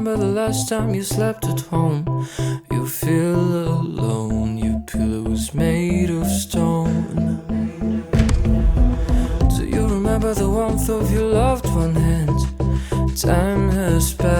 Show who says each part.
Speaker 1: remember the last time you slept at home? You feel alone, your pillow's made of stone. Do you remember the warmth of your loved one hand? Time has passed.